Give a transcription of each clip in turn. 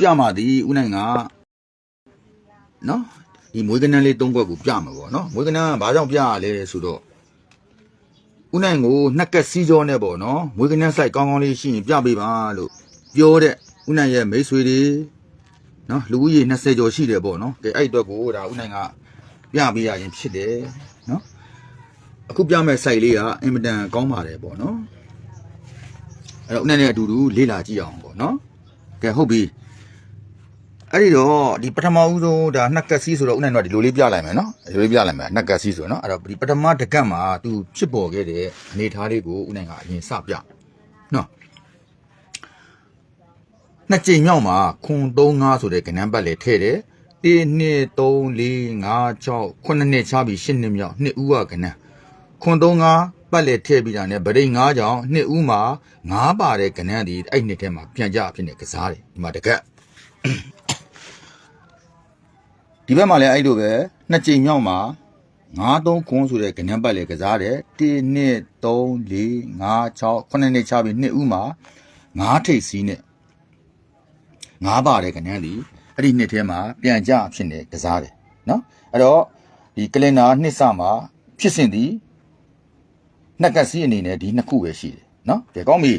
ပြမှာဒီဦးနိုင်ကနော်ဒီမွေးကနန်းလေးသုံးခွက်ကိုပြမှာပေါ့နော်မွေးကနန်းကဘာကြောင့်ပြရလဲဆိုတော့ဦးနိုင်ကိုနှက်ကက်စီးကြောနဲ့ပေါ့နော်မွေးကနန်းဆိုင်ကောင်းကောင်းလေးရှိရင်ပြပေးပါလို့ပြောတဲ့ဦးနိုင်ရဲ့မိတ်ဆွေတွေနော်လူဦးရေ20ကျော်ရှိတယ်ပေါ့နော်ကဲအဲ့အတွက်ကိုဒါဦးနိုင်ကပြပေးရရင်ဖြစ်တယ်နော်အခုပြမဲ့ဆိုင်လေးကအင်မတန်ကောင်းပါတယ်ပေါ့နော်အဲ့တော့ဦးနိုင်နဲ့အတူတူလေ့လာကြည့်အောင်ပေါ့နော်ကဲဟုတ်ပြီ အဲ့ဒီတော့ဒီပထမဦးဆုံးဒါနှက်ကက်စီးဆိုတော့ဥနိုင်တော့ဒီလိုလေးပြလိုက်မယ်နော်ဒီလိုလေးပြလိုက်မယ်နှက်ကက်စီးဆိုတော့နော်အဲ့တော့ဒီပထမတကတ်မှာသူဖြစ်ပေါ်ခဲ့တဲ့အနေအထားလေးကိုဥနိုင်ကအရင်စပြနော်နှစ်ကြိမ်မြောက်မှာခွန်35ဆိုတဲ့ကဏ္ဍပတ်လေထည့်တယ်1 2 3 4 5 6 9နှစ်ချပြီး10နှစ်မြောက်နှစ်ဦးကကဏ္ဍခွန်35ပတ်လေထည့်ပြီးတာ ਨੇ ဗရိတ်9ကြောင်နှစ်ဦးမှာ9ပါတဲ့ကဏ္ဍဒီအဲ့နှစ်ထဲမှာပြန်ကြဖြစ်နေကစားတယ်ဒီမှာတကတ် ဒီဘက်မှာလည်းအဲ့လိုပဲနှစ်ကြိမ်မြောက်မှာ9 3ခွန်းဆိုတဲ့ကဏ္ဍပတ်လေကစားတယ်1 2 3 4 5 6 9နှစ်ချပြီးနှစ်ဦးမှာ9ထိပ်စီးနဲ့9ပါတဲ့ကဏ္ဍဒီအဲ့ဒီနှစ်ထဲမှာပြန်ကြဖြစ်နေကစားတယ်နော်အဲ့တော့ဒီကလင်နာနှစ်စမှာဖြစ်စဉ်ဒီနှစ်ကစီးအနေနဲ့ဒီနှစ်ခုပဲရှိတယ်နော်ကြကောင်းပြီ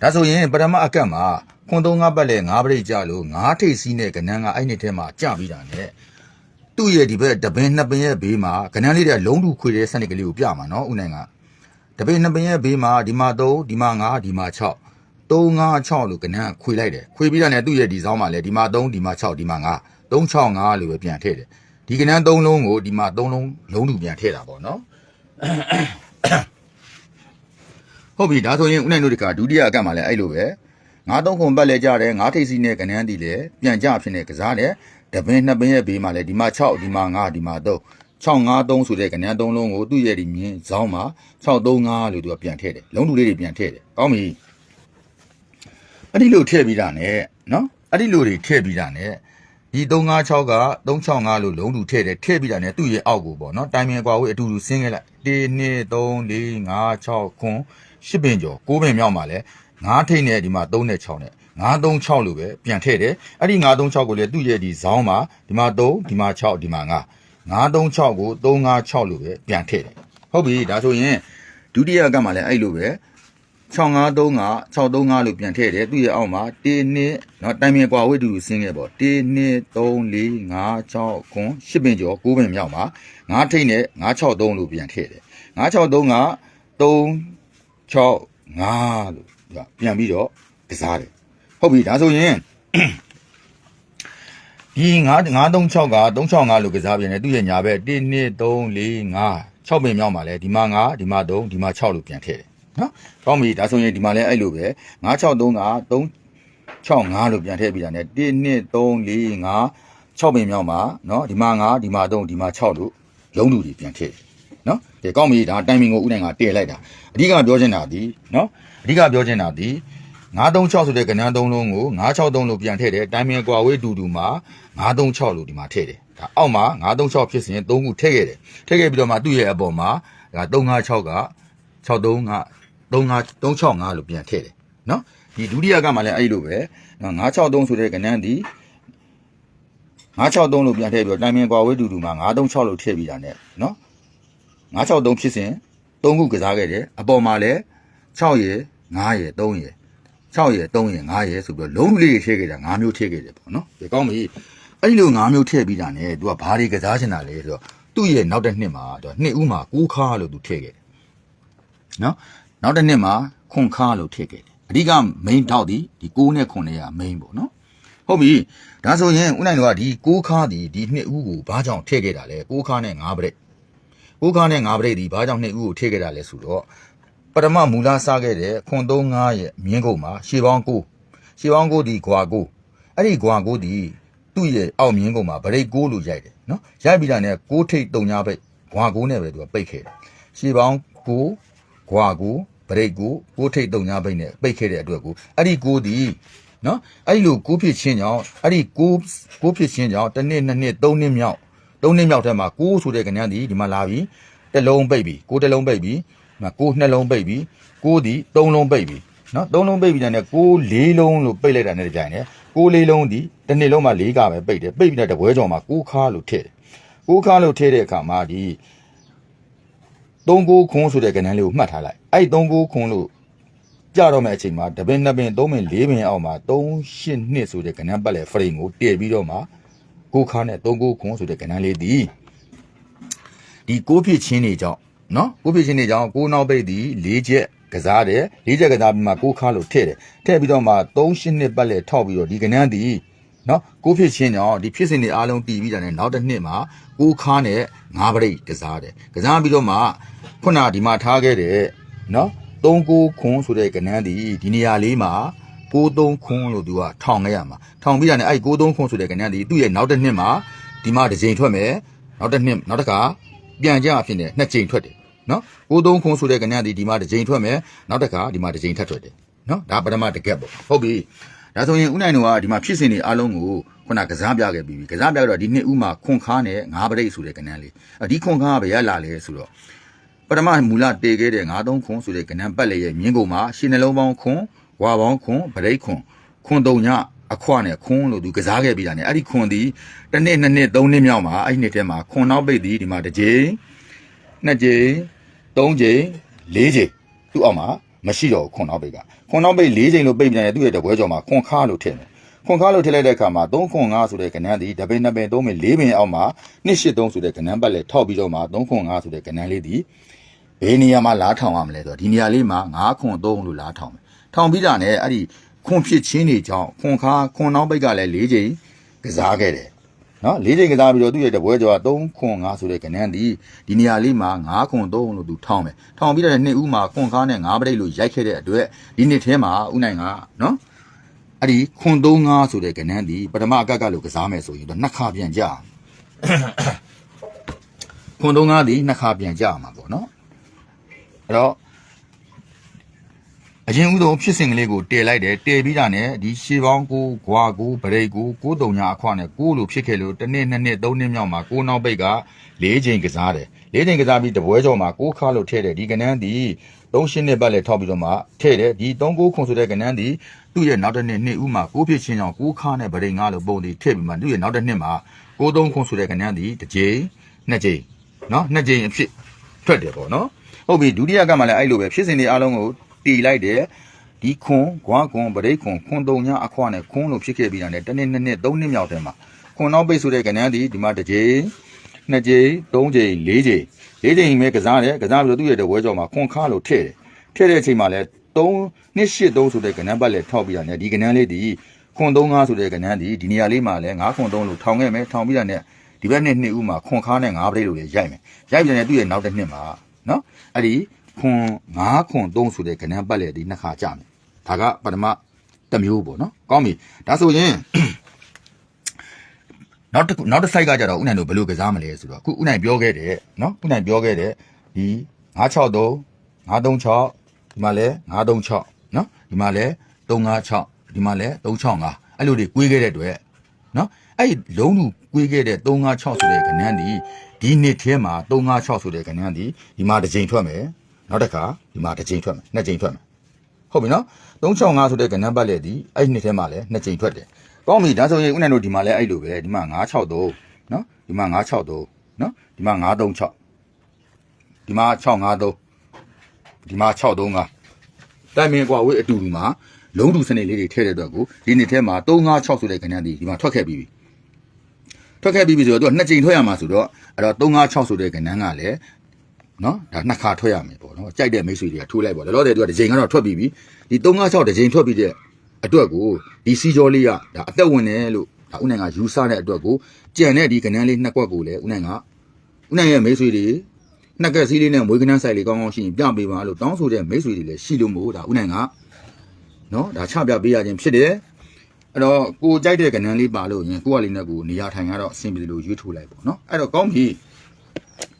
ဒါဆိုရင်ပထမအကတ်မှာခွန်3 5ပတ်လေ9ပရိတ်ကြလို့9ထိပ်စီးနဲ့ကဏ္ဍကအဲ့နှစ်ထဲမှာကြပြီးတာ ਨੇ သူ့ရဲ့ဒီဘက်တပင်းနှစ်ပင်ရဲ့ဘေးမှာကဏ္ဍလေးတွေကလုံးတူခွေတဲ့စနစ်ကလေးကိုပြမှာနော်ဦးနိုင်ကတပင်းနှစ်ပင်ရဲ့ဘေးမှာဒီမှာ3ဒီမှာ5ဒီမှာ6 3 5 6လို့ကဏ္ဍခွေလိုက်တယ်ခွေပြီးတာနဲ့သူ့ရဲ့ဒီစောင်းမှာလည်းဒီမှာ3ဒီမှာ6ဒီမှာ5 3 6 5လို့ပဲပြန်ထည့်တယ်ဒီကဏ္ဍ3လုံးကိုဒီမှာ3လုံးလုံးတူပြန်ထည့်တာပေါ့နော်ဟုတ်ပြီဒါဆိုရင်ဦးနိုင်တို့ဒီကဒုတိယအကတ်မှာလည်းအဲ့လိုပဲငါးသုံးခုပတ်လဲကြတယ်ငါးထိပ်စီးနဲ့ကဏ္ဍတီလည်းပြန်ကြဖြစ်နေကစားတယ် တပင်းနှစ်ပင်းရဲ့ဘေးမှာလည်းဒီမှာ6ဒီမှာ9ဒီမှာ3 653ဆိုတဲ့ကဏ္ဍသုံးလုံးကိုသူ့ရဲ့ဒီမြင်းဇောင်းမှာ635လို့သူကပြန်ထည့်တယ်လုံးလူလေးတွေပြန်ထည့်တယ်ကောင်းပြီအဲ့ဒီလိုထည့်ပြီးတာနဲ့နော်အဲ့ဒီလိုတွေထည့်ပြီးတာနဲ့ဒီ356က365လို့လုံးလူထည့်တယ်ထည့်ပြီးတာနဲ့သူ့ရဲ့အောက်ကိုပေါ့နော်တိုင်ပင်ကွာဝေးအတူတူဆင်းခဲ့လိုက်1 2 3 4 5 6 9 10ပင်ကျော်9ပင်မြောက်မှာလဲ9ထိတ်နဲ့ဒီမှာ3နဲ့6နဲ့ 936လို့ပဲပြန်ထည့်တယ်အဲ့ဒီ936ကိုလည်းသူ့ရဲ့ဒီဇောင်းမှာဒီမှာ3ဒီမှာ6ဒီမှာ9 936ကို356လို့ပဲပြန်ထည့်တယ်ဟုတ်ပြီဒါဆိုရင်ဒုတိယကမှလည်းအဲ့လိုပဲ6535 635လို့ပြန်ထည့်တယ်သူ့ရဲ့အောက်မှာ1 2เนาะတိုင်ပင်ကွာဝိတူဆင်းခဲ့ပေါ့1 2 3 4 5 6ခွန်း10ပင်ကျော်9ပင်မြောက်မှာ9ထိပ်နဲ့963လို့ပြန်ထည့်တယ်963က3 6 5လို့သူကပြန်ပြီးတော့ကစားတယ် ဟုတ်ပြီဒါဆိုရင်ဒီ936က365လို့ကစားပြန်တယ်သူ့ရဲ့ညာဘက်1 2 3 4 5 6ပင်မြောက်မှာလဲဒီမှာ9ဒီမှာ3ဒီမှာ6လို့ပြန်ထည့်တယ်နော်ကောင်းပြီဒါဆိုရင်ဒီမှာလဲအဲ့လိုပဲ963က365လို့ပြန်ထည့်ပြတာ ਨੇ 1 2 3 4 5 6ပင်မြောက်မှာနော်ဒီမှာ9ဒီမှာ3ဒီမှာ6လို့လုံးလူတွေပြန်ထည့်နော်ဒီကောင်းပြီဒါ timing ကိုဥတိုင်းကတည့်လိုက်တာအဓိကပြောချင်တာဒီနော်အဓိကပြောချင်တာဒီ 936ဆိုတဲ့ကဏ္ဍ3လုံးကို963လို့ပြန်ထည့်တယ်တိုင်မင်ကွာဝေးတူတူမှာ936လို့ဒီမှာထည့်တယ်ဒါအောက်မှာ936ဖြစ်စဉ်3ခုထည့်ခဲ့တယ်ထည့်ခဲ့ပြီးတော့မှသူ့ရဲ့အပေါ်မှာဒါ356က63က35 365လို့ပြန်ထည့်တယ်နော်ဒီဒုတိယကမှလည်းအဲ့လိုပဲနော်963ဆိုတဲ့ကဏ္ဍဒီ963လို့ပြန်ထည့်ပြီးတော့တိုင်မင်ကွာဝေးတူတူမှာ936လို့ထည့်ပြီးတာ ਨੇ နော်963ဖြစ်စဉ်3ခုကစားခဲ့တယ်အပေါ်မှာလည်း6ရယ်9ရယ်3ရယ် 6ရယ်3ရယ်5ရယ်ဆိုပြီးတော့လုံးလေးတွေထည့်ခဲ့တာ5မျိုးထည့်ခဲ့တယ်ပေါ့နော်ဒီကောင်းပြီအဲ့ဒီလို5မျိုးထည့်ပြီးတာ ਨੇ तू ကဘာတွေကစားချင်တာလဲဆိုတော့သူ့ရဲ့နောက်တစ်နှစ်မှာသူကနှစ်ဦးမှာ9ခါလို့ तू ထည့်ခဲ့တယ်နော်နောက်တစ်နှစ်မှာခွန်ခါလို့ထည့်ခဲ့တယ်အဓိက main ထောက်ဒီဒီ6နဲ့9နဲ့က main ပေါ့နော်ဟုတ်ပြီဒါဆိုရင်ဦးနိုင်တို့ကဒီ6ခါဒီဒီနှစ်ဦးကိုဘာကြောင့်ထည့်ခဲ့တာလဲ6ခါနဲ့9ပရိတ် ကိုကားနဲ့ငါပရိတ်ဒီဘာကြောင့်နှစ်ဦးကိုထည့်ခဲ့တာလဲဆိုတော့ ပထမမူလစားခဲ့တဲ့ခွန်35ရဲ့မြင်းကုန်းမှာရှေပေါင်း9ရှေပေါင်း9ဒီခွာ9အဲ့ဒီခွာ9ဒီသူ့ရဲ့အောက်မြင်းကုန်းမှာဗရိတ်9လို့ရိုက်တယ်နော်ရိုက်ပြီးတာနဲ့6ထိတ်3ညပိတ်ခွာ9နဲ့ပဲသူကပိတ်ခဲ့တယ်ရှေပေါင်း9ခွာ9ဗရိတ်9 6ထိတ်3ညပိတ်နဲ့ပိတ်ခဲ့တဲ့အတွက်ကိုအဲ့ဒီ9ဒီနော်အဲ့ဒီလို9ဖြစ်ချင်းကြောင့်အဲ့ဒီ9 9ဖြစ်ချင်းကြောင့်တစ်နှစ်နှစ်နှစ်3နှစ်မြောက်သုံးနှစ်မြောက်ထဲမှာ6ဆိုတဲ့ကဏ္ဍဒီဒီမှာလာပြီတစ်လုံးပိတ်ပြီ6တစ်လုံးပိတ်ပြီ ဒီမှာ6နှစ်လုံးပိတ်ပြီ6ဒီ3လုံးပိတ်ပြီနော်သုံးလုံးပိတ်ပြီးတဲ့နဲ့ကိုးလေးလုံးလို့ပိတ်လိုက်တာနဲ့တပြိုင်နဲ့ကိုးလေးလုံးဒီတစ်နှစ်လုံးမှာ၄ကပဲပိတ်တယ်ပိတ်ပြီးတဲ့တပွဲကြော်မှာကိုးခါလို့ထည့်တယ်ကိုးခါလို့ထည့်တဲ့အခါမှာဒီ3ကိုခွန်းဆိုတဲ့ကဏ္ဍလေးကိုမှတ်ထားလိုက်အဲ့3ကိုခွန်းလို့ကြတော့မဲ့အချိန်မှာတပင်နှစ်ပင်သုံးပင်လေးပင်အောက်မှာ3 8နှစ်ဆိုတဲ့ကဏ္ဍပတ်လေဖရိမ်ကိုတည့်ပြီးတော့မှကိုးခါနဲ့3ကိုခွန်းဆိုတဲ့ကဏ္ဍလေးဒီဒီကိုးဖြစ်ချင်းနေကြောင်း နော်ကိုးဖြစ်ချင်းနေကြောင်းကိုးနောက်ပိတ်ဒီ၄ချက်ကစားတယ်၄ချက်ကစားပြီးမှကိုးခါလို့ထည့်တယ်ထည့်ပြီးတော့မှ3 8နှစ်ပတ်လေထောက်ပြီးတော့ဒီကဏ္ဍဒီနော်ကိုးဖြစ်ချင်းကြောင်းဒီဖြစ်စဉ်တွေအားလုံးတည်ပြီးတာနဲ့နောက်တစ်နှစ်မှာကိုးခါနဲ့ငါးပရိတ်ကစားတယ်ကစားပြီးတော့မှခုနဒီမှာထားခဲ့တဲ့နော်3ကိုခွန်းဆိုတဲ့ကဏ္ဍဒီဒီနေရာလေးမှာ63ခွန်းလို့သူကထောင်ခဲ့ရမှာထောင်ပြီးတာနဲ့အဲ့63ခွန်းဆိုတဲ့ကဏ္ဍဒီသူ့ရဲ့နောက်တစ်နှစ်မှာဒီမှာတစ်ချိန်ထွက်မယ်နောက်တစ်နှစ်နောက်တစ်ခါပြန်ကြအဖြစ်နဲ့နှစ်ချိန်ထွက်တယ် နော်63ခွန်းဆိုတဲ့ကဏ္ဍဒီဒီမှာတစ်ချိန်ထွက်မယ်နောက်တစ်ခါဒီမှာတစ်ချိန်ထပ်ထွက်တယ်နော်ဒါပထမတစ်ကက်ပေါ့ဟုတ်ပြီဒါဆိုရင်ဥနိုင်တို့ကဒီမှာဖြစ်စဉ်တွေအားလုံးကိုခုနကစားပြခဲ့ပြီးပြီကစားပြတော့ဒီနှစ်ဥမှာခွန်ခါနဲ့ငါးပရိတ်ဆိုတဲ့ကဏ္ဍလေးအဒီခွန်ခါကဘယ်ရလာလဲဆိုတော့ပထမမူလတည်ခဲ့တဲ့93ခွန်းဆိုတဲ့ကဏ္ဍပတ်လေရဲ့မြင်းကုန်မှာရှင်းနှလုံးပေါင်းခွန်းဝါပေါင်းခွန်းဗရိတ်ခွန်းခွန်းတုံညအခွနဲ့ခွန်းလို့သူကစားခဲ့ပြီးတာ ਨੇ အဲ့ဒီခွန်းဒီတစ်နှစ်နှစ်နှစ်သုံးနှစ်မြောက်မှာအဲ့ဒီနှစ်ထဲမှာခွန်းနောက်ပိတ်ဒီဒီမှာတစ်ကြိမ်နှစ်ကြိမ် သုံးကြိမ်လေးကြိမ်သူ့အောက်မှာမရှိတော့ဘူးခွန်းနောက်ပိတ်ကခွန်းနောက်ပိတ်၄ကြိမ်လို့ပိတ်ပြန်ရင်သူ့ရဲ့တပွဲကျော်မှာခွန်းခါလို့ထည့်တယ်ခွန်ခါလို့ထည့်လိုက်တဲ့အခါမှာ3ခွန်5ဆိုတဲ့ကဏ္ဍဒီတပင်နှစ်ပင်3ပင်4ပင်အောက်မှာ283ဆိုတဲ့ကဏ္ဍပတ်လေထောက်ပြီးတော့မှ3ခွန်5ဆိုတဲ့ကဏ္ဍလေးဒီဘယ်နေရာမှာလားထောင်ရမလဲဆိုတော့ဒီနေရာလေးမှာ9ခွန်3လို့လားထောင်မယ်ထောင်ပြီးတာနဲ့အဲ့ဒီခွန်ဖြစ်ချင်းတွေကြောင့်ခွန်ခါခွန်နောက်ပိတ်ကလည်း၄ချိန်ကစားခဲ့တယ် နော်၄ချိန်ကစားပြီးတော့သူ့ရဲ့တပွဲကျော်က3ခွန်5ဆိုတဲ့ကဏ္ဍဒီဒီနေရာလေးမှာ9ခွန်3လို့သူထောင်မယ်ထောင်ပြီးတော့နှစ်ဦးမှာခွန်ခါနဲ့9ပရိတ်လို့ရိုက်ခဲ့တဲ့အတွက်ဒီနှစ်ထဲမှာဥနိုင်ကနော်အဲ့ဒီခွန်3 5ဆိုတဲ့ကဏ္ဍဒီပထမအကက်ကလို့ကစားမယ်ဆိုရင်တော့နှစ်ခါပြန်ကြခွန်3 5ဒီနှစ်ခါပြန်ကြမှာပေါ့နော်အဲ့တော့ အရင်ဦးဆုံးဖြစ်စဉ်ကလေးကိုတည်လိုက်တယ်တည်ပြီးတာနဲ့ဒီရှေးပေါင်းကိုဂွာကိုဗရိတ်ကိုကိုတုံညာအခွနဲ့ကိုလိုဖြစ်ခဲ့လို့တစ်နှစ်နှစ်နှစ်သုံးနှစ်မြောက်မှာကိုနောက်ပိတ်က၄ချိန်ကစားတယ်၄ချိန်ကစားပြီးတပွဲကျော်မှာကိုခါလို့ထည့်တယ်ဒီကနန်းဒီ၃ရှင်းနှစ်ပတ်လဲထောက်ပြီးတော့မှထည့်တယ်ဒီ၃ကိုခွန်ဆိုတဲ့ကနန်းဒီသူ့ရဲ့နောက်တစ်နှစ်နှစ်ဦးမှာကိုဖြစ်ချင်းကြောင့်ကိုခါနဲ့ဗရိတ်ငါလို့ပုံဒီထည့်ပြီးမှသူ့ရဲ့နောက်တစ်နှစ်မှာကိုသုံးခွန်ဆိုတဲ့ကနန်းဒီတစ်ချိန်နှစ်ချိန်နော်နှစ်ချိန်အဖြစ်ထွက်တယ်ပေါ့နော်ဟုတ်ပြီဒုတိယကမှလည်းအဲ့လိုပဲဖြစ်စဉ်တွေအားလုံးကို တီလိုက်တယ်ဒီခွန်ဂွားခွန်ပရိတ်ခွန်ခွန်တုံညာအခွနဲ့ခွန်လို့ဖြစ်ခဲ့ပြီးတာနဲ့တစ်နှစ်နှစ်နှစ်သုံးနှစ်မြောက်တဲ့မှာခွန်နောက်ပိတ်ဆိုတဲ့ကဏ္ဍဒီဒီမှာတစ်ကြိမ်နှစ်ကြိမ်သုံးကြိမ်လေးကြိမ်လေးကြိမ်ပဲကစားတယ်ကစားပြီးတော့သူ့ရဲ့တပွဲကြော်မှာခွန်ခါလို့ထည့်တယ်ထည့်တဲ့အချိန်မှာလည်း3နှစ်8 3ဆိုတဲ့ကဏ္ဍပတ်လည်းထောက်ပြီးတာနဲ့ဒီကဏ္ဍလေးဒီခွန်3 5ဆိုတဲ့ကဏ္ဍဒီဒီနေရာလေးမှာလည်း9ခွန်3လို့ထောင်ခဲ့မယ်ထောင်ပြီးတာနဲ့ဒီဘက်နှစ်နှစ်ဦးမှာခွန်ခါနဲ့9ပရိတ်လို့လည်းရိုက်မယ်ရိုက်ပြီးတဲ့သူ့ရဲ့နောက်တစ်နှစ်မှာနော်အဲ့ဒီ ခွန်9ခွန်3ဆိုတဲ့ကဏ္ဍပတ်လေဒီနှစ်ခါကြမယ်ဒါကပထမတစ်မျိုးပေါ့နော်ကောင်းပြီဒါဆိုရင်နောက်တစ်ခုနောက်တစ် site ကကြတော့ဥနိုင်တို့ဘယ်လိုကစားမလဲဆိုတော့အခုဥနိုင်ပြောခဲ့တယ်နော်ဥနိုင်ပြောခဲ့တယ်ဒီ963 936ဒီမှာလဲ936နော်ဒီမှာလဲ356ဒီမှာလဲ365အဲ့လိုတွေကွေးခဲ့တဲ့အတွက်နော်အဲ့ဒီလုံးလူကွေးခဲ့တဲ့356ဆိုတဲ့ကဏ္ဍဒီဒီနှစ်ထဲမှာ356ဆိုတဲ့ကဏ္ဍဒီဒီမှာတစ်ချိန်ထွက်မယ် နောက်တစ်ခါဒီမှာတစ်ချိန်ထွက်မယ်နှစ်ချိန်ထွက်မယ်ဟုတ်ပြီနော်365ဆိုတဲ့ကဏ္ဍပတ်လေဒီအဲ့ဒီနှစ်ထဲမှာလဲနှစ်ချိန်ထွက်တယ်ကောင်းပြီဒါဆိုရင်ဥနိုင်တို့ဒီမှာလဲအဲ့လိုပဲဒီမှာ963နော်ဒီမှာ963နော်ဒီမှာ936ဒီမှာ653ဒီမှာ635တိုင်မင်ကွာဝေးအတူတူမှာလုံးတူစနစ်လေးတွေထည့်တဲ့အတွက်ကိုဒီနှစ်ထဲမှာ356ဆိုတဲ့ကဏ္ဍဒီဒီမှာထွက်ခဲ့ပြီးပြီထွက်ခဲ့ပြီးပြီဆိုတော့သူကနှစ်ကြိမ်ထွက်ရမှာဆိုတော့အဲ့တော့356ဆိုတဲ့ကဏ္ဍကလည်း နော်ဒါနှစ်ခါထွက်ရမယ်ပေါ့နော်ကြိုက်တဲ့မိတ်ဆွေတွေကထိုးလိုက်ပေါ့လောလောဆယ်သူကတစ်ကြိမ်ကတော့ထွက်ပြီးပြီဒီ356တစ်ကြိမ်ထွက်ပြီးတဲ့အတွက်ကိုဒီစီကျော်လေးကဒါအသက်ဝင်တယ်လို့ဒါဥနိုင်ကယူဆတဲ့အတွက်ကိုကြံတဲ့ဒီကဏ္ဍလေးနှစ်ကွက်ကိုလည်းဥနိုင်ကဥနိုင်ရဲ့မိတ်ဆွေတွေနှက်ကက်စည်းလေးနဲ့မွေးကနန်းဆိုင်လေးကောင်းကောင်းရှိရင်ပြပေးပါလို့တောင်းဆိုတဲ့မိတ်ဆွေတွေလည်းရှိလို့မို့ဒါဥနိုင်ကနော်ဒါချပြပေးရခြင်းဖြစ်တယ်အဲ့တော့ကိုကြိုက်တဲ့ကဏ္ဍလေးပါလို့ရင်ကိုကလေးနဲ့ကိုနေရာထိုင်ရတော့အဆင်ပြေလို့ရွေးထိုးလိုက်ပေါ့နော်အဲ့တော့ကောင်းပြီ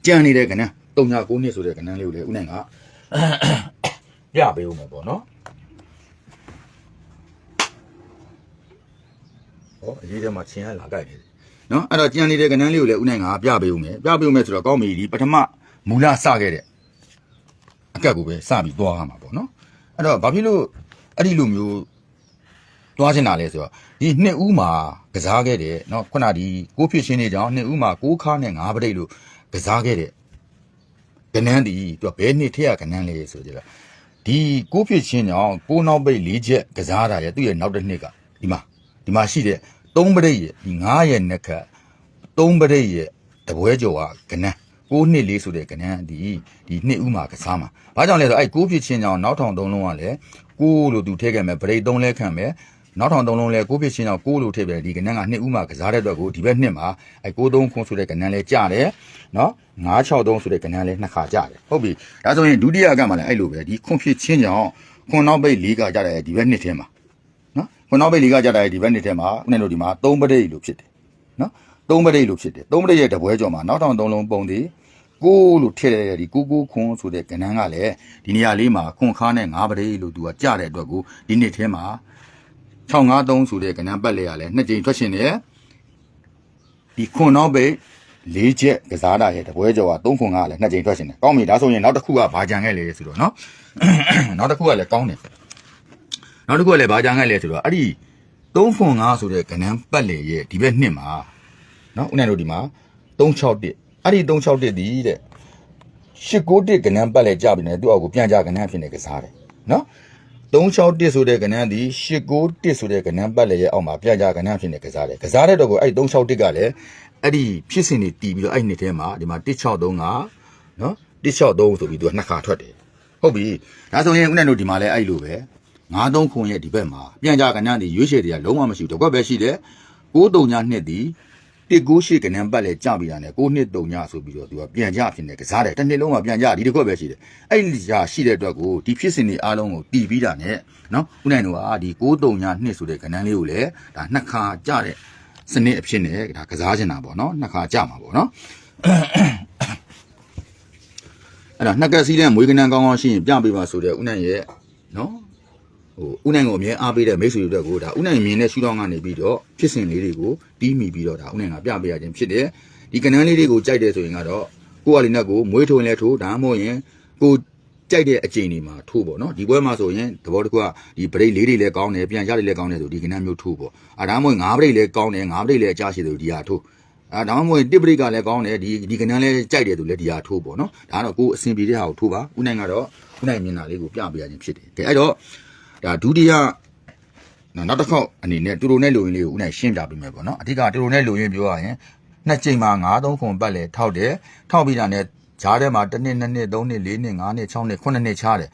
ကြံနေတဲ့ကဏ္ဍ 39နှစ်ဆိုတဲ့ကဏ္ဍလေးကိုလည်းဥနိုင်ကပြပေးဦးမယ်ပေါ့နော်ဟောအရေးထဲမှာချင်းရလာကြိုက်နေတယ်နော်အဲ့တော့ကြံနေတဲ့ကဏ္ဍလေးကိုလည်းဥနိုင်ကပြပေးဦးမယ်ပြပေးဦးမယ်ဆိုတော့ကောင်းပြီဒီပထမမူလစခဲ့တဲ့အကက်ကိုပဲစပြီးသွားရမှာပေါ့နော်အဲ့တော့ဘာဖြစ်လို့ အဲ့ဒီလိုမျိုးတွားချင်တာလဲဆိုတော့ဒီနှစ်ဦးမှာကစားခဲ့တယ်เนาะခုနဒီကိုဖြစ်ချင်းနေကြောင်းနှစ်ဦးမှာကိုခါနဲ့ငါးပရိတ်လို့ကစားခဲ့တဲ့ ကနန်းဒီသူကဘယ်နှစ်ထက်ကနန်းလဲဆိုကြတော့ဒီကိုဖြစ်ချင်းကြောင်းကိုနောက်ပိတ်၄ချက်ကစားတာရဲ့သူ့ရဲ့နောက်တစ်နှစ်ကဒီမှာဒီမှာရှိတဲ့သုံးပရိတ်ရဲ့ဒီငါးရဲ့နှစ်ခတ်သုံးပရိတ်ရဲ့တပွဲကျော်ကကနန်းကိုနှစ်လေးဆိုတဲ့ကနန်းဒီဒီနှစ်ဦးမှာကစားမှာဘာကြောင့်လဲဆိုတော့အဲ့ကိုဖြစ်ချင်းကြောင်းနောက်ထောင်သုံးလုံးကလည်းကိုလို့သူထည့်ခဲ့မယ်ပရိတ်သုံးလဲခံမယ် နောက်ထောင်သုံးလုံးလဲကိုဖြစ်ချင်းကြောင်းကိုလို့ထည့်ပဲဒီကနန်းကနှစ်ဦးမှာကစားတဲ့အတွက်ကိုဒီဘက်နှစ်မှာအဲ့ကိုသုံးခွန်းဆိုတဲ့ကနန်းလဲကြားတယ်နော်963ဆိုတဲ့ကနန်းလဲနှစ်ခါကြားတယ်ဟုတ်ပြီဒါဆိုရင်ဒုတိယကမှလည်းအဲ့လိုပဲဒီခွန်ဖြစ်ချင်းကြောင်းခွန်နောက်ပိတ်၄ကကြားတယ်ဒီဘက်နှစ်ထဲမှာနော်ခုနောက်ပိတ်လေးကကြတာဒီဘက်နှစ်ထဲမှာဦးနေတို့ဒီမှာ၃ပရိတ်လို့ဖြစ်တယ်နော်၃ပရိတ်လို့ဖြစ်တယ်၃ပရိတ်ရဲ့တပွဲကြော်မှာနောက်ထောင်၃လုံးပုံသေးကိုလို့ထည့်ရတဲ့ဒီကိုကိုခွန်ဆိုတဲ့ကဏ္ဍကလည်းဒီနေရာလေးမှာခွန်ခါနဲ့၅ပရိတ်လို့သူကကြတဲ့အတွက်ကိုဒီနှစ်ထဲမှာ 653ဆိုတဲ့ကဏ္ဍပတ်လေရလဲနှစ်ကြိမ်ထွက်ရှင်တယ်ဒီခွန်နောက်ပိတ်လေးချက်ကစားတာရဲ့တပွဲကြော်က3ခွန်ကလည်းနှစ်ကြိမ်ထွက်ရှင်တယ်ကောင်းပြီဒါဆိုရင်နောက်တစ်ခုကဘာကြံခဲ့လဲဆိုတော့နော်နောက်တစ်ခုကလည်းကောင်းတယ်နောက်တစ်ခုကလည်းဘာကြမ်းခဲ့လဲဆိုတော့အဲ့ဒီ3ခွန်5ဆိုတဲ့ကဏ္ဍပတ်လေရဲ့ဒီဘက်နှစ်မှာနော်ဦးနိုင်တို့ဒီမှာ361အဲ့ဒီ361ဒီတဲ့891ကဏ္ဍပတ်လေကြပြီနဲ့သူ့အောက်ကိုပြန်ကြကဏ္ဍဖြစ်နေကစားတယ်နော် 361ဆိုတဲ့ကဏ္ဍဒီ891ဆိုတဲ့ကဏ္ဍပတ်လေရဲ့အောက်မှာပြန်ကြကဏ္ဍဖြစ်နေကစားတယ်ကစားတဲ့တော့ကိုအဲ့ဒီ361ကလည်းအဲ့ဒီဖြစ်စဉ်တွေတီးပြီးတော့အဲ့ဒီနှစ်ထဲမှာဒီမှာ1635နော်1635ဆိုပြီးသူကနှစ်ခါထွက်တယ်ဟုတ်ပြီဒါဆိုရင်ဦးနဲ့တို့ဒီမှာလဲအဲ့လိုပဲ93ခွန်ရဲ့ဒီဘက်မှာပြန်ကြကဏ္ဍဒီရွေးချယ်တရားလုံးဝမရှိဘူးတစ်ခွက်ပဲရှိတယ်93ညနှစ်ဒီ 198ကဏ္ဍပတ်လဲကြပြီတာနဲ့6နှစ်3ညဆိုပြီးတော့သူကပြန်ကြဖြစ်နေကစားတယ်တစ်နှစ်လုံးမှာပြန်ကြဒီတစ်ခွက်ပဲရှိတယ်အဲ့ဒီကြာရှိတဲ့အတွက်ကိုဒီဖြစ်စဉ်တွေအားလုံးကိုတီးပြီးတာနဲ့နော်ဦးနိုင်တို့ကဒီ93ညနှစ်ဆိုတဲ့ကဏ္ဍလေးကိုလည်းဒါနှစ်ခါကြတဲ့စနစ်အဖြစ်နဲ့ဒါကစားချင်တာပေါ့နော်နှစ်ခါကြမှာပေါ့နော်အဲ့ဒါနှစ်ကက်စီးတဲ့မွေးကနန်းကောင်းကောင်းရှိရင်ပြပေးပါဆိုတဲ့ဦးနိုင်ရဲ့နော် ဟိုဦးနိုင်ကိုအမြဲအားပေးတဲ့မိတ်ဆွေတို့ကိုဒါဦးနိုင်မြင်တဲ့ရှုထောင့်ကနေပြီးတော့ဖြစ်စဉ်လေးတွေကိုတီးမိပြီးတော့ဒါဦးနိုင်ကပြပေးရခြင်းဖြစ်တယ်ဒီကနန်းလေးတွေကိုကြိုက်တယ်ဆိုရင်ကတော့ကိုယ်အလီနက်ကိုမွေးထိုးရင်လည်းထိုးဒါမှမဟုတ်ရင်ကိုကြိုက်တဲ့အချိန်တွေမှာထိုးပေါ့နော်ဒီဘွဲမှာဆိုရင်သဘောတကူကဒီဘရိတ်လေးတွေလည်းကောင်းတယ်ပြန်ရတွေလည်းကောင်းတယ်ဆိုဒီကနန်းမျိုးထိုးပေါ့အာဒါမှမဟုတ်ငါးဘရိတ်လည်းကောင်းတယ်ငါးဘရိတ်လည်းအကြရှိတယ်ဆိုဒီဟာထိုးအဲဒါမှမဟုတ်တစ်ပရိတ်ကလည်းကောင်းတယ်ဒီဒီကနန်းလည်းကြိုက်တယ်သူလည်းဒီဟာထိုးပေါ့နော်ဒါကတော့ကိုယ်အဆင်ပြေတဲ့ဟာကိုထိုးပါဦးနိုင်ကတော့ဦးနိုင်မြင်တာလေးကိုပြပေးရခြင်းဖြစ်တယ်ကဲအဲ့တော့ ဒါဒုတိယနော်နောက်တစ်ခေါက်အနေနဲ့တူတူနဲ့လူရင်းလေးကိုဦးနိုင်ရှင်းပြပေးမယ်ပေါ့နော်အဓိကတူတူနဲ့လူရင်းပြောရရင်နှစ်ချိန်မှာ9 3ခုပတ်လေထောက်တယ်ထောက်ပြီးတာနဲ့ဂျားထဲမှာ1နှစ်2နှစ်3နှစ်4နှစ်5နှစ်6နှစ်9နှစ်ချားတယ်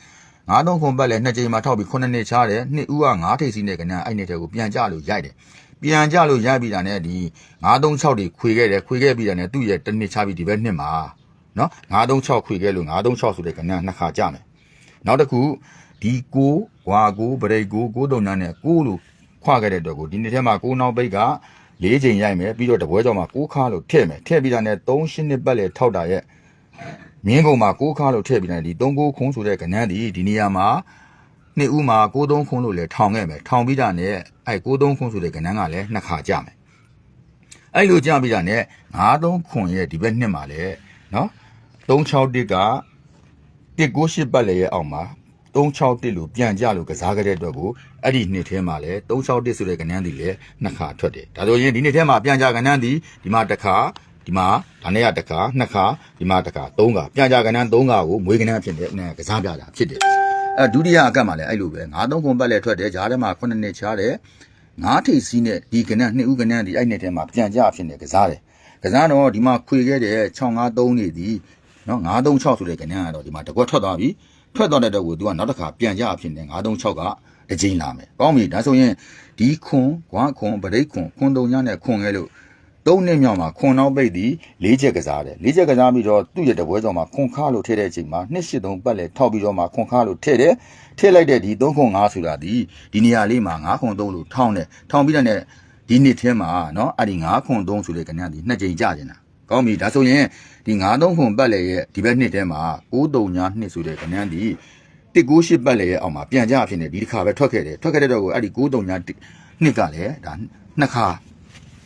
ငါးသုံးခုပတ်လဲနှစ်ချိန်မှာထောက်ပြီး9နှစ်ချားတယ်နှစ်ဦးက9ထိပ်စီးနဲ့ကနန်းအဲ့နှစ်ထဲကိုပြန်ကြလို့ရိုက်တယ်ပြန်ကြလို့ရပြီတာနဲ့ဒီ936တွေခွေခဲ့တယ်ခွေခဲ့ပြီးတာနဲ့သူ့ရဲ့တစ်နှစ်ချပြီးဒီဘက်နှစ်မှာနော်936ခွေခဲ့လို့936ဆိုတဲ့ကဏ္ဍနှစ်ခါကြမယ်နောက်တစ်ခုဒီကို ဝါကိုဗရိတ်ကိုကိုတုံညာနဲ့ကိုလို့ခွခဲ့တဲ့အတွက်ကိုဒီနှစ်ထဲမှာကိုနောက်ပိတ်က၄ချိန်ရိုက်မယ်ပြီးတော့တပွဲကြောင်မှာကိုခါလို့ထည့်မယ်ထည့်ပြီးတာနဲ့3ရှင်းနှစ်ပတ်လေထောက်တာရဲ့မြင်းကုံမှာကိုခါလို့ထည့်ပြီးတာဒီ3ကိုခုံးဆိုတဲ့ကဏ္ဍဒီဒီနေရာမှာနှစ်ဦးမှာ63ခုလို့လည်းထောင်ခဲ့မယ်ထောင်ပြီးတာနဲ့အဲ63ခုဆိုတဲ့ကဏ္ဍကလည်းနှစ်ခါကြမယ်အဲ့လိုကြပြီးတာနဲ့53ခုရဲ့ဒီဘက်နှစ်မှာလည်းနော်361က198ပတ်လည်းရဲ့အောက်မှာ 361လို့ပြန်ကြလို့ကစားခဲ့တဲ့အတွက်ကိုအဲ့ဒီနှစ်ထဲမှာလည်း361ဆိုတဲ့ကဏ္ဍဒီလည်းနှစ်ခါထွက်တယ်ဒါဆိုရင်ဒီနှစ်ထဲမှာပြန်ကြကဏ္ဍဒီဒီမှာတစ်ခါဒီမှာဒါနဲ့ရတစ်ခါနှစ်ခါဒီမှာတစ်ခါသုံးခါပြန်ကြကဏ္ဍသုံးခါကိုမွေးကဏ္ဍဖြစ်တဲ့ကစားပြတာဖြစ်တယ်အဲဒုတိယအကတ်မှာလည်းအဲ့လိုပဲငါးသုံးခွန်ပတ်လည်းထွက်တယ်ဂျားထဲမှာခုနှစ်နှစ်ချားတယ်ငါးထိပ်စီးနဲ့ဒီကနန်းနှစ်ဦးကနန်းဒီအဲ့နှစ်ထဲမှာပြန်ကြဖြစ်နေကစားတယ်ကစားတော့ဒီမှာခွေခဲ့တဲ့653နေသည်နော်936ဆိုတဲ့ကနန်းကတော့ဒီမှာတကွက်ထွက်သွားပြီ ထွက်သွားတဲ့တော့ကိုသူကနောက်တစ်ခါပြန်ကြအဖြစ်နဲ့936ကတကြိမ်လာမယ်။ကောင်းပြီ။ဒါဆိုရင်ဒီခွန်၊ဂွားခွန်၊ပရိတ်ခွန်၊ခွန်တုံညနဲ့ခွန်ခဲ့လို့သုံးနှစ်မြောက်မှာခွန်နောက်ပိတ်သည်၄ချက်ကစားတယ်။၄ချက်ကစားပြီးတော့သူ့ရဲ့တပွဲဆောင်မှာခွန်ခါလို့ထည့်တဲ့အချိန်မှာ283ပတ်လဲထောက်ပြီးတော့မှခွန်ခါလို့ထည့်တယ်။ထည့်လိုက်တဲ့ဒီ3ခွန်5ဆိုတာဒီဒီနေရာလေးမှာ9ခွန်3လို့ထောင်းတယ်။ထောင်းပြီးတဲ့ဒီနှစ်ထဲမှာနော်အဲ့ဒီ9ခွန်3ဆိုတဲ့ကဏ္ဍဒီနှစ်ကြိမ်ကြနေတာ။ ကောင်းပြီဒါဆိုရင်ဒီ9-3ခွန်ပတ်လဲရဲ့ဒီဘက်နှစ်ထဲမှာ9-3ညာနှစ်ဆိုတဲ့ကဏ္ဍဒီ198ပတ်လဲရဲ့အောက်မှာပြန်ကြဖြစ်နေဒီတစ်ခါပဲထွက်ခဲ့တယ်ထွက်ခဲ့တဲ့တော့ကိုအဲ့ဒီ9-3ညာနှစ်ကလည်းဒါနှစ်ခါ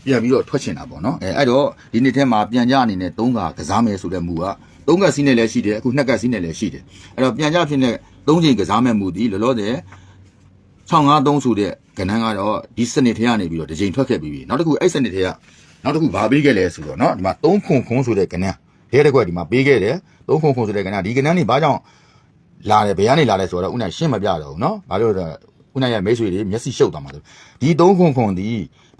ပြန်ပြီးတော့ထွက်ချင်တာပေါ့နော်အဲအဲ့တော့ဒီနှစ်ထဲမှာပြန်ကြအနေနဲ့၃ကကစားမယ်ဆိုတဲ့မူက၃ကစီးနဲ့လည်းရှိတယ်အခုနှစ်ကစီးနဲ့လည်းရှိတယ်အဲ့တော့ပြန်ကြဖြစ်တဲ့၃ချိန်ကစားမဲ့မူဒီလောလောဆယ်653ဆိုတဲ့ကဏ္ဍကတော့ဒီစနစ်ထဲကနေပြီးတော့တစ်ချိန်ထွက်ခဲ့ပြီးပြီနောက်တစ်ခုအဲ့စနစ်ထဲက နောက်တစ်ခုဘာပေးခဲ့လဲဆိုတော့เนาะဒီမှာ3ခွန်ခွန်ဆိုတဲ့ကဏ္ဍထဲတစ်ခွက်ဒီမှာပေးခဲ့တယ်3ခွန်ခွန်ဆိုတဲ့ကဏ္ဍဒီကဏ္ဍนี่ဘာကြောင့်လာတယ်ဘယ်ကနေလာလဲဆိုတော့ဥနိုင်ရှင်းမပြတော့ဘူးเนาะဘာလို့လဲဥနိုင်ရဲ့မိတ်ဆွေတွေမျက်စိရှုပ်သွားမှာဆိုဒီ3ခွန်ခွန်ဒီ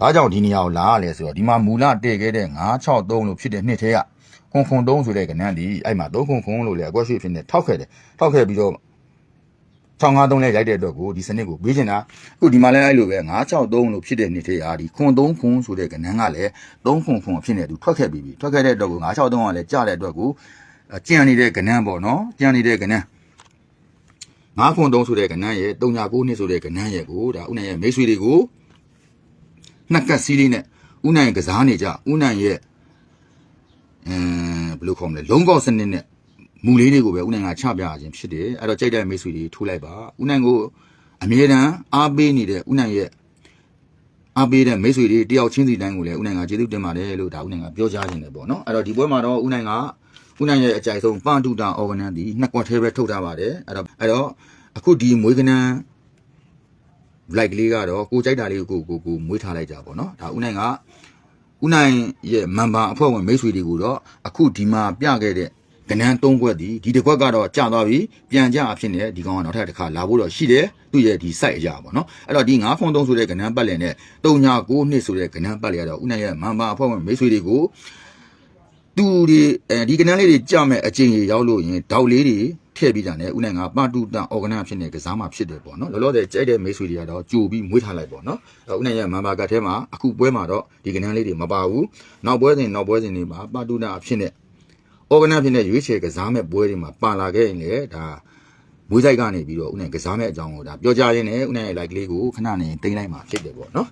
ဘာကြောင့်ဒီနေရာကိုလာရလဲဆိုတော့ဒီမှာမူလတည့်ခဲ့တဲ့963လို့ဖြစ်တဲ့နှစ်ထဲကခွန်ခွန်3ဆိုတဲ့ကဏ္ဍဒီအဲ့မှာ3ခွန်ခွန်လို့လေအကွက်ရွှေဖြစ်နေထောက်ခဲ့တယ်ထောက်ခဲ့ပြီးတော့ 653လဲရိုက်တဲ့အတွက်ကိုဒီစနစ်ကိုပေးချင်တာအခုဒီမှာလဲအဲ့လိုပဲ963လို့ဖြစ်တဲ့နှစ်ထဲအားဒီခွန်3ခွန်ဆိုတဲ့ကဏ္ဍကလည်း3ခွန်ခွန်ဖြစ်နေသူထွက်ခဲ့ပြီးပြီထွက်ခဲ့တဲ့အတွက်ကို963ကလည်းကြားတဲ့အတွက်ကိုကြံနေတဲ့ကဏ္ဍပေါ့နော်ကြံနေတဲ့ကဏ္ဍ9ခွန်3ဆိုတဲ့ကဏ္ဍရဲ့39နှစ်ဆိုတဲ့ကဏ္ဍရဲ့ကိုဒါဥနိုင်ရဲ့မိတ်ဆွေတွေကိုနှစ်ကတ်စီးလေးနဲ့ဥနိုင်ကစားနေကြဥနိုင်ရဲ့အမ်ဘယ်လိုခေါ်မလဲလုံးကောက်စနစ်နဲ့ မူလေးတွေကိုပဲဦးနိုင်ကချပြခြင်းဖြစ်တယ်အဲ့တော့ကြိုက်တဲ့မိတ်ဆွေတွေထိုးလိုက်ပါဦးနိုင်ကိုအမြဲတမ်းအားပေးနေတဲ့ဦးနိုင်ရဲ့အားပေးတဲ့မိတ်ဆွေတွေတယောက်ချင်းစီတိုင်းကိုလည်းဦးနိုင်ကကျေးဇူးတင်ပါတယ်လို့ဒါဦးနိုင်ကပြောကြားခြင်းတယ်ပေါ့နော်အဲ့တော့ဒီပွဲမှာတော့ဦးနိုင်ကဦးနိုင်ရဲ့အကြိုက်ဆုံးပန်တူတာအော်ဂနန်ဒီနှစ်ကွက်သေးပဲထုတ်ထားပါတယ်အဲ့တော့အဲ့တော့အခုဒီမွေးကနန်း like လေးကတော့ကိုကြိုက်တာလေးကိုကိုကိုမွေးထားလိုက်ကြပါတော့ဒါဦးနိုင်ကဦးနိုင်ရဲ့မန်ပါအဖွဲ့ဝင်မိတ်ဆွေတွေကိုတော့အခုဒီမှာပြခဲ့တဲ့ ကနန်း၃ခွက်ဒီဒီတစ်ခွက်ကတော့ကြာသွားပြီပြန်ကြအဖြစ်နဲ့ဒီကောင်ကနောက်ထပ်တစ်ခါလာဖို့တော့ရှိတယ်သူ့ရဲ့ဒီ site အရာပေါ့နော်အဲ့တော့ဒီ9ဖုန်း3ဆိုတဲ့ကနန်းပတ်လည်နဲ့39နှစ်ဆိုတဲ့ကနန်းပတ်လည်ကတော့ဥနိုင်ရဲ့မန်ပါအဖွဲ့ဝင်မိတ်ဆွေတွေကိုသူဒီအဲဒီကနန်းလေးတွေကြာမဲ့အချိန်ကြီးရောက်လို့ရင်ဓာတ်လေးတွေထည့်ပြီးတာနဲ့ဥနိုင်ကပတူတန် organ ဖြစ်နေကစားမှဖြစ်တယ်ပေါ့နော်လောလောဆယ်ကြိုက်တဲ့မိတ်ဆွေတွေကတော့ကြိုပြီးမွေးထားလိုက်ပေါ့နော်အဲ့ဥနိုင်ရဲ့မန်ပါကတ်ထဲမှာအခုပွဲမှာတော့ဒီကနန်းလေးတွေမပါဘူးနောက်ပွဲစဉ်နောက်ပွဲစဉ်တွေမှာပတူတန်အဖြစ်နဲ့ organ ဖြစ်တဲ့ရွေးချယ်ကစားမဲ့ပွဲတွေမှာပါလာခဲ့ရင်လေဒါမွေးဆိုင်ကနေပြီးတော့ဦးနိုင်ကစားမဲ့အကြောင်းကိုဒါပြောကြရင်းနဲ့ဦးနိုင်ရဲ့ like လေးကိုခဏနေတင်လိုက်မှာဖြစ်တယ်ပေါ့နော်